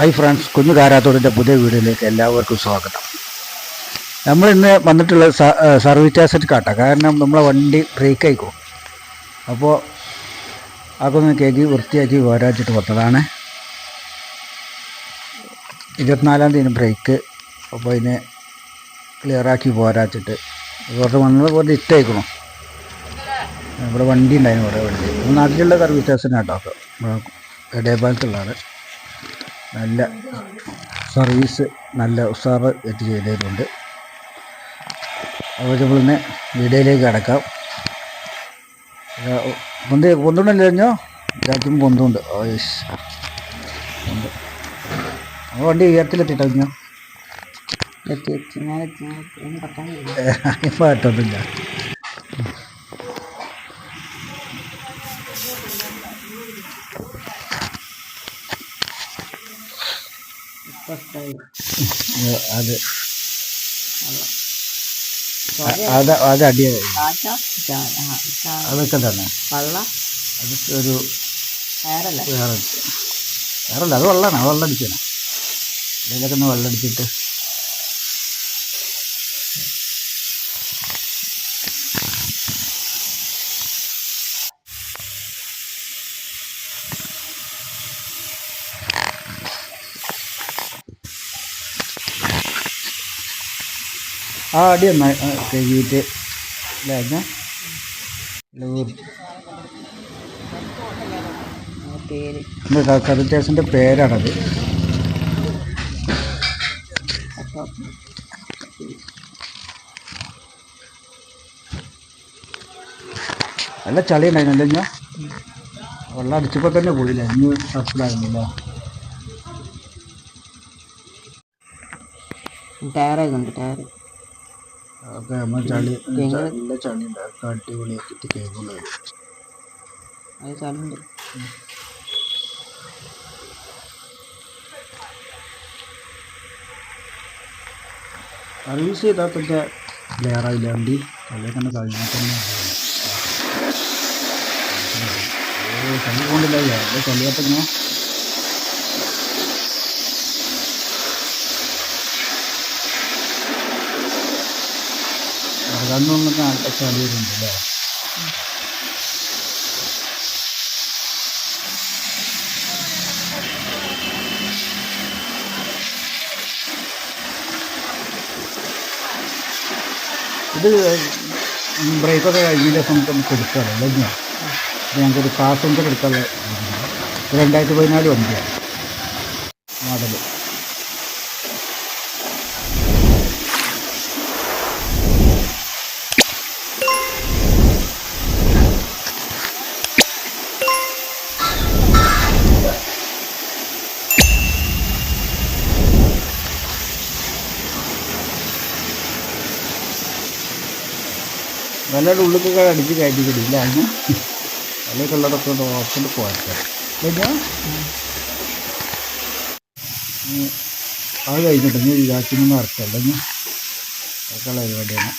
Hi friends കുഞ്ഞു കാരാത്തോടിന്റെ പുതിയ വീഡിയോയിലേക്ക് എല്ലാവർക്കും സ്വാഗതം. നമ്മൾ ഇന്ന് വന്നിട്ടുള്ള സർവീസ് ആസറ്റ് കാട്ടാം. കാരണം നമ്മളെ വണ്ടി ബ്രേക്ക് ആയിക്കോ. അപ്പോൾ അതൊന്ന് കേക്ക് വൃത്തിയാക്കി വരാച്ചിട്ട് വന്നതാണ് ഇരുപത്തിനാലാം തീയതി ബ്രേക്ക് അപ്പോൾ അതിനെ ക്ലിയറാക്കി പോരാച്ചിട്ട് കുറച്ച് വന്നത് കുറച്ച് ഇട്ടേക്കണം ഇവിടെ വണ്ടി ഉണ്ടായിരുന്നു കുറേ വണ്ടി. നാട്ടിലുള്ള സർവീസ് സ്റ്റേഷൻ കേട്ടോ ഇടയപാലത്തുള്ളതാണ്. നല്ല സർവീസ് നല്ല ഉഷാറ് എത്തി ചെയ്തതുകൊണ്ട് അപ്പോൾ നമ്മളിന്ന് വീഡിയോയിലേക്ക് കിടക്കാം. പൊന്ത് പൊന്തുണ്ടല്ലോ കഴിഞ്ഞോ ഇതാക്കും പൊന്തുണ്ട്. ഓ യെസ്. പൊന്ത്. വണ്ടി ഉയരത്തിലെത്തിട്ടോ കഴിഞ്ഞോ എത്തി എത്തി ഞാൻ എത്തി പറ്റത്തില്ല അത്. അത്. അതൊക്കെ തന്നെ. അതൊക്കെ ഒരു വേറല്ല? വേറെ വേറല്ല അത് വെള്ളമാണ് വെള്ളം അടിക്കണം ഇതിലൊക്കെ ഒന്ന് വെള്ളം അടിച്ചിട്ട് ആ അടി ഒന്ന് കഴുകിയിട്ട് കറിറ്റേഴ്സിന്റെ പേരാണത്. നല്ല ചളി ഉണ്ടായിരുന്നല്ലോ ഞാൻ വെള്ളം അടിച്ചപ്പോൾ തന്നെ പോയില്ല? ഇനി സസ്ലായിരുന്നില്ല ടയർ ഉണ്ട് ടയർ അതൊക്കെ നമ്മൾ ചളി നല്ല ചളി ഉണ്ടാക്കും അടിപൊളിയാക്കിയിട്ട് അത് ചളുണ്ട് സർവീസ് ചെയ്താൽ തന്നെ ക്ലിയർ ആയില്ല തന്നെ കഴിഞ്ഞാൽ തന്നെ ചളി കൊണ്ടില്ല. ഞാൻ ഇറങ്ങാന്നൊന്നൊക്കെ നല്ല ചളി വരുന്നുണ്ടല്ലേ ഇത് ബ്രേക്കൊക്കെ കഴിഞ്ഞ ദിവസം നമുക്ക് എടുക്കാമല്ലോ അല്ലേ ഞാൻ ഇത് ഞങ്ങൾക്കൊരു പാസഞ്ചർ എടുക്കാനുള്ള ഇതുണ്ട്. ഇത് രണ്ടായിരത്തി പതിനാല് വണ്ടിയാണ്. മോഡൽ വല്ലയുടെ ഉള്ളിക്കൊക്കെ അടിച്ച് കയറ്റി കിട്ടില്ല അല്ലെങ്കിൽ ഉള്ളതൊക്കെ കൊണ്ട് ഓർക്കൊണ്ട് പോയിട്ട് അത് കഴിഞ്ഞിട്ട് നീ ഇതാക്കിന്ന് ഇറക്കല്ല ഞാൻ അതൊക്കെയുള്ള പരിപാടിയാണ്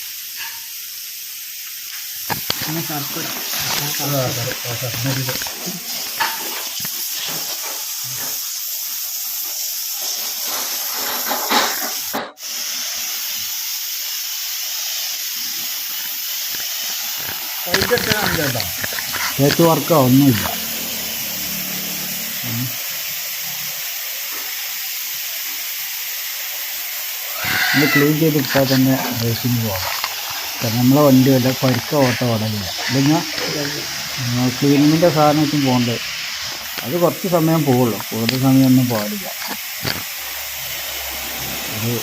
അങ്ങനെ തേച്ച് വർക്കോ ഒന്നുമില്ല. നമ്മൾ ക്ലീൻ ചെയ്തിട്ടാൽ തന്നെ റേസിന് പോകാം നമ്മളെ വണ്ടി വല്ല പരിക്ക ഓട്ടോ ഓടലില്ല അല്ലെങ്കിൽ ക്ലീനിങ്ങിന്റെ സാധനത്തിന് പോകണ്ട്. അത് കുറച്ച് സമയം പോവുള്ളൂ. കൂടുതൽ സമയമൊന്നും പോകാറില്ല. ഒരു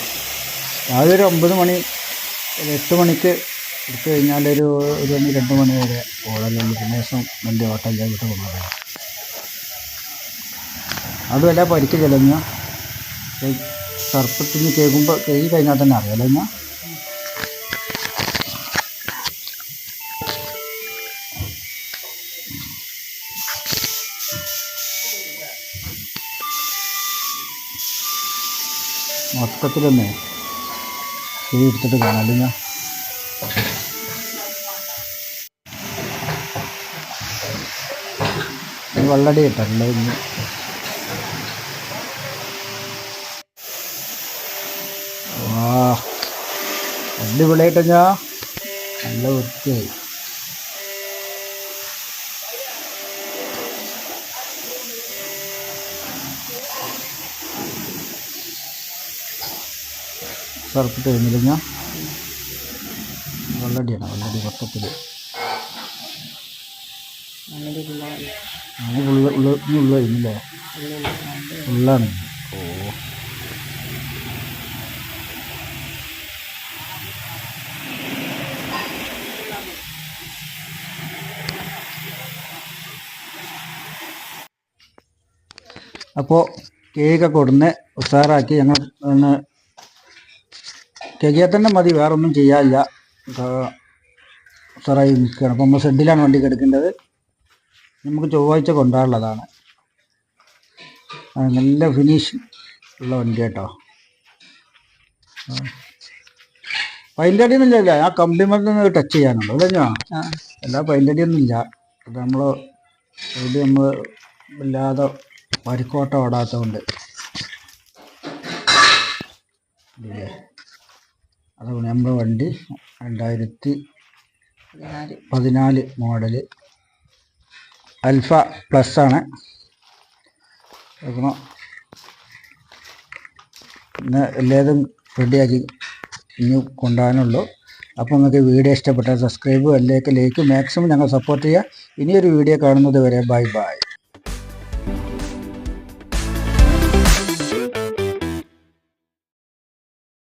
രാവിലെ ഒരു ഒമ്പത് മണി ഒരു എട്ട് മണിക്ക് എടുത്തു കഴിഞ്ഞാൽ ഒരു ഒരു മണി രണ്ട് മണി വരെ ഓടലുള്ളൂ പിന്നെ ദിവസം വണ്ടി ഓട്ടം ചെയ്തിട്ട് കൊണ്ടുപോകാം അതുമല്ല പരിക്ക് ചെലഞ്ഞ സർപ്പത്തിന് കേൾക്കുമ്പോൾ കേൾക്കി കഴിഞ്ഞാൽ തന്നെ അറിയാലോ ഞാൻ മൊത്തത്തിലൊന്നേ ഇത് എടുത്തിട്ട് കാണാമല്ലോ ഞാൻ വെള്ളടി ഇട്ടല്ലോ ഇന്ന് വാ അടിപൊളിയായിട്ട് ഞാ നല്ല വൃത്തിയായി. സർപ്പിട്ട് കഴിഞ്ഞില്ല ഞാൻ വെള്ളടിയാണ് വെള്ളടി മൊത്തത്തിൽ അങ്ങനെ ഉള്ള ഉള്ള അപ്പോൾ കേക്കൊക്കെ ഉടനെ ഉഷാറാക്കി ഞങ്ങൾ കേക്കിയാൽ തന്നെ മതി വേറൊന്നും ചെയ്യാനില്ല. ഉഷാറായി നിൽക്കുകയാണ്. അപ്പോൾ നമ്മൾ ഷെഡിലാണ് വണ്ടി കിടക്കേണ്ടത്. നമുക്ക് ചൊവ്വാഴ്ച കൊണ്ടാടുള്ളതാണ് നല്ല ഫിനിഷ് ഉള്ള വണ്ടി കേട്ടോ. പൈന്റെ അടിയൊന്നും ഇല്ല ആ കമ്പിമൊക്കെ ടച്ച് ചെയ്യാനുള്ളൂ അല്ലേ എല്ലാ പൈന്റെ അടിയൊന്നും ഇല്ല. അത് നമ്മൾ എവിടെ നമ്മൾ ഇല്ലാതെ വരിക്കോട്ടം ഓടാത്തതുകൊണ്ട്. ഇല്ലേ? അതുകൊണ്ട് നമ്മുടെ വണ്ടി രണ്ടായിരത്തി പതിനാല് മോഡൽ അൽഫ പ്ലസ് ആണ്. അപ്പോൾ ഇന്ന് എല്ലാതും റെഡിയാക്കി ഇനി കൊണ്ടുപോകാനുള്ളൂ. അപ്പോൾ നിങ്ങൾക്ക് വീഡിയോ ഇഷ്ടപ്പെട്ടാൽ സബ്സ്ക്രൈബ് അല്ലെങ്കിൽ ലൈക്ക് മാക്സിമം ഞങ്ങൾ സപ്പോർട്ട് ചെയ്യുക. ഇനിയൊരു വീഡിയോ കാണുന്നത് വരെ ബൈ ബൈ